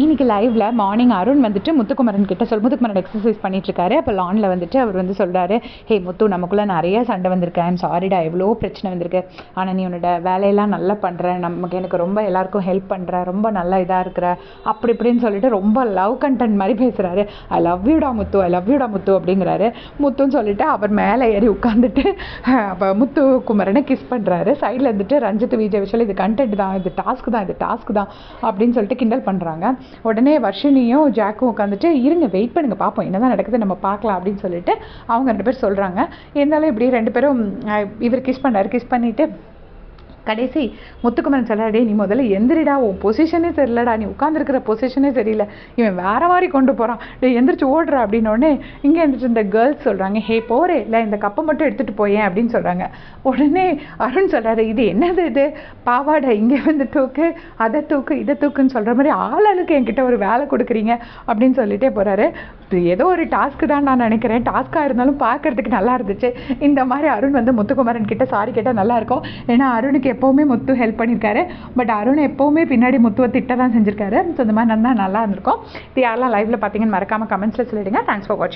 இன்றைக்கி லைவ்ல மார்னிங் அருண் வந்துட்டு முத்துக்குமரன் கிட்ட சொல் முத்துக்குமரன் எக்ஸசைஸ் பண்ணிட்டுருக்காரு. அப்போ லானில் வந்துட்டு அவர் வந்து சொல்கிறாரு ஹே முத்து நமக்குள்ளே நிறைய சண்டை வந்திருக்கு. ஐம் சாரிடா எவ்வளோ பிரச்சனை வந்திருக்கு. ஆனால் நீ உன்னோட வேலையெல்லாம் நல்லா பண்ணுற நமக்கு எனக்கு ரொம்ப எல்லாருக்கும் ஹெல்ப் பண்ணுற ரொம்ப நல்லா இதாக இருக்கிற. அப்படி இப்படின்னு சொல்லிட்டு ரொம்ப லவ் கண்டென்ட் மாதிரி பேசுகிறாரு I love யூடா Muthu. I love யூடா முத்து. அப்படிங்கிறாரு. முத்துன்னு சொல்லிட்டு அவர் மேலே ஏறி உட்காந்துட்டு அப்போ முத்து குமரனை கிஸ் பண்ணுறாரு சைடில் இருந்துட்டு ரஞ்சித் விஜய் விஷயம் இது கண்டென்ட் தான் இது டாஸ்க் தான் இது டாஸ்க் தான் அப்படின்னு சொல்லிட்டு கிண்டல் பண்ணுறாங்க உடனே வர்ஷினியும் ஜாக்கும் உட்காந்துட்டு இருங்க வெயிட் பண்ணுங்க பார்ப்போம் என்னதான் நடக்குது நம்ம பார்க்கலாம் அப்படின்னு சொல்லிட்டு அவங்க ரெண்டு பேர் சொல்கிறாங்க இருந்தாலும் இப்படி ரெண்டு பேரும் இவர் கிஸ் பண்ணாரு. கிஸ் பண்ணிவிட்டு கடைசி முத்துக்குமரன் சொல்லாடே நீ முதல்ல எந்திரிடா உன் பொசிஷனே தெரிலடா நீ உட்காந்துருக்கிற பொசிஷனே தெரியல. இவன் வேற மாதிரி கொண்டு போகிறான் டே எந்திரிச்சு ஓடுற அப்படின்னோடனே இங்கே இருந்துட்டு இந்த கேர்ள்ஸ் சொல்கிறாங்க ஹே போரே இல்லை இந்த கப்பை மட்டும் எடுத்துகிட்டு போயேன் அப்படின்னு சொல்கிறாங்க உடனே அருண் சொல்கிறாரு இது என்னது இது? பாவாடை இங்கே வந்து தூக்கு அதை தூக்கு இதை தூக்குன்னு சொல்கிற மாதிரி ஆளாளுக்கு என்கிட்ட ஒரு வேலை கொடுக்குறீங்க அப்படின்னு சொல்லிட்டே போகிறாரு ஏதோ ஒரு டாஸ்க்கு தான் நான் நினைக்கிறேன். டாஸ்க்காக இருந்தாலும் பார்க்கறதுக்கு நல்லா இருந்துச்சு. இந்த மாதிரி அருண் வந்து முத்துக்குமரன் கிட்ட சாரி கேட்டால் நல்லாயிருக்கும் ஏன்னா அருணுக்கு எப்போவுமே முத்து ஹெல்ப் பண்ணியிருக்காரு பட் அருண் எப்போவுமே பின்னாடி முத்துவை திட்ட தான் செஞ்சிருக்காரு. ஸோ இந்த மாதிரி நல்லா நல்லா இருந்திருக்கும். இது யாரெல்லாம் லைவ்ல பார்த்தீங்கன்னு மறக்காம கமெண்ட்ஸில் சொல்லிடுங்க. தேங்க்ஸ் ஃபார் வாட்சிங்